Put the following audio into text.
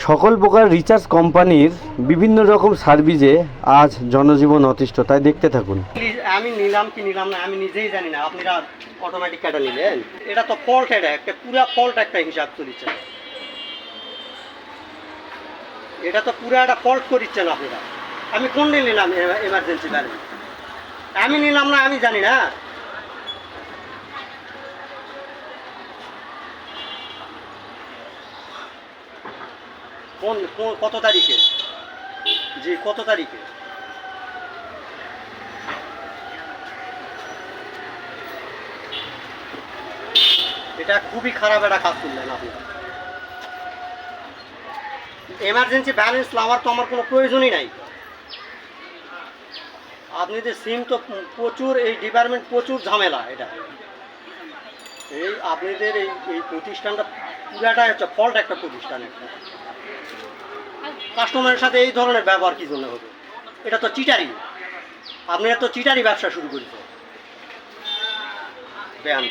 সকল প্রকার রিচার্জ কোম্পানির বিভিন্ন রকম সার্ভিসে আজ জনজীবন অতিষ্ঠ, তাই দেখতে থাকুন। আমি নিলাম কি নিলাম না, আমি নিজেই জানি না, আপনারা অটোমেটিক কাটা নিলেন। এটা তো ফল্ট এটা একটা পুরা ফল্ট একটা হিসাব চলিচ্ছে এটা তো পুরা একটা ফল্ট করিচ্ছেন আপনারা। আমি কোন নিলাম এমার্জেন্সি ব্যালেন্স আমি নিলাম না, আমি জানি না। কোন- কত তারিখে? জি, কত তারিখে? এটা খুবই খারাপ একটা কাজ করলেন আপনি। এমার্জেন্সি ব্যালেন্স লাভার তো আমার কোনো প্রয়োজনই নাই। আপনি যে সিম তো প্রচুর, এই ডিপার্টমেন্ট প্রচুর ঝামেলা এটা। এই আপনাদের এই এই প্রতিষ্ঠানটা পুরাটা হচ্ছে ফল্ট একটা প্রতিষ্ঠান। একটা কাস্টমারের সাথে এই ধরনের ব্যবহার কি জন্য হবে? এটা তো চিটারি আপনারা তো চিটারি ব্যবসা শুরু করেছেন। ব্যায়াম